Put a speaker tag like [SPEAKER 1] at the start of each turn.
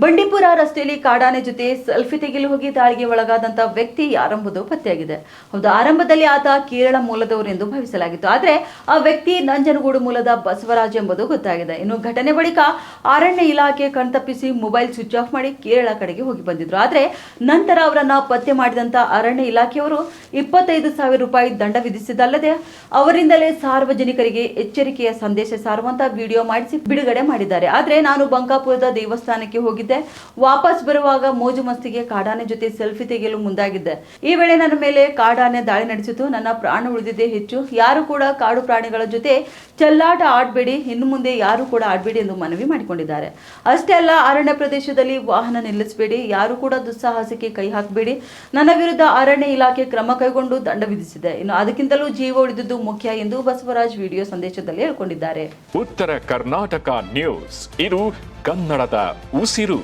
[SPEAKER 1] ಬಂಡೀಪುರ ರಸ್ತೆಯಲ್ಲಿ ಕಾಡಾನೆ ಜೊತೆ ಸೆಲ್ಫಿ ತೆಗೆಯಲು ಹೋಗಿ ದಾಳಿಗೆ ಒಳಗಾದಂತ ವ್ಯಕ್ತಿ ಯಾರೆಂಬುದು ಪತ್ತೆಯಾಗಿದೆ. ಹೌದು, ಆರಂಭದಲ್ಲಿ ಆತ ಕೇರಳ ಮೂಲದವರು ಎಂದು ಭಾವಿಸಲಾಗಿತ್ತು. ಆದರೆ ಆ ವ್ಯಕ್ತಿ ನಂಜನಗೂಡು ಮೂಲದ ಬಸವರಾಜ್ ಎಂಬುದು ಗೊತ್ತಾಗಿದೆ. ಇನ್ನು ಘಟನೆ ಬಳಿಕ ಅರಣ್ಯ ಇಲಾಖೆ ಕಣ್ತಪ್ಪಿಸಿ ಮೊಬೈಲ್ ಸ್ವಿಚ್ ಆಫ್ ಮಾಡಿ ಕೇರಳ ಕಡೆಗೆ ಹೋಗಿ ಬಂದಿದ್ರು. ಆದರೆ ನಂತರ ಅವರನ್ನ ಪತ್ತೆ ಮಾಡಿದಂತ ಅರಣ್ಯ ಇಲಾಖೆಯವರು ಇಪ್ಪತ್ತೈದು ಸಾವಿರ ರೂಪಾಯಿ ದಂಡ ವಿಧಿಸಿದಲ್ಲದೆ ಅವರಿಂದಲೇ ಸಾರ್ವಜನಿಕರಿಗೆ ಎಚ್ಚರಿಕೆಯ ಸಂದೇಶ ಸಾರುವಂತ ವಿಡಿಯೋ ಮಾಡಿಸಿ ಬಿಡುಗಡೆ ಮಾಡಿದ್ದಾರೆ. ಆದ್ರೆ ನಾನು ಬಂಕಾಪುರದ ದೇವಸ್ಥಾನಕ್ಕೆ ಹೋಗಿದ್ದೆ ವಾಪಸ್ ಬರುವಾಗ ಮೋಜು ಮಸ್ತಿಗೆ ಕಾಡಾನೆ ಜೊತೆ ಸೆಲ್ಫಿ ತೆಗೆಯಲು ಮುಂದಾಗಿದ್ದೆ. ಈ ವೇಳೆ ನನ್ನ ಮೇಲೆ ಕಾಡಾನೆ ದಾಳಿ ನಡೆಸಿತು ನನ್ನ ಪ್ರಾಣ ಉಳಿದಿದ್ದೇ ಹೆಚ್ಚು. ಯಾರು ಕೂಡ ಕಾಡು ಪ್ರಾಣಿಗಳ ಜೊತೆ ಚೆಲ್ಲಾಟ ಆಡಬೇಡಿ. ಇನ್ನು ಮುಂದೆ ಯಾರು ಕೂಡ ಆಡಬೇಡಿ ಎಂದು ಮನವಿ ಮಾಡಿಕೊಂಡಿದ್ದಾರೆ. ಅಷ್ಟೇ ಅಲ್ಲ, ಅರಣ್ಯ ಪ್ರದೇಶದಲ್ಲಿ ವಾಹನ ನಿಲ್ಲಿಸಬೇಡಿ. ಯಾರು ಕೂಡ ದುಸ್ಸಾಹಸಕ್ಕೆ ಕೈ ಹಾಕಬೇಡಿ. ನನ್ನ ವಿರುದ್ಧ ಅರಣ್ಯ ಇಲಾಖೆ ಕ್ರಮ ಕೈಗೊಂಡು ದಂಡ ವಿಧಿಸಿದೆ. ಇನ್ನು ಅದಕ್ಕಿಂತಲೂ ಜೀವ ಉಳಿದಿದ್ದು ಮುಖ್ಯ ಎಂದು ಬಸವರಾಜ್ ವಿಡಿಯೋ ಸಂದೇಶದಲ್ಲಿ ಹೇಳ್ಕೊಂಡಿದ್ದಾರೆ.
[SPEAKER 2] ಉತ್ತರ ಕರ್ನಾಟಕ ನ್ಯೂಸ್. ಇದು ಕನ್ನಡದ ಉಸಿರು.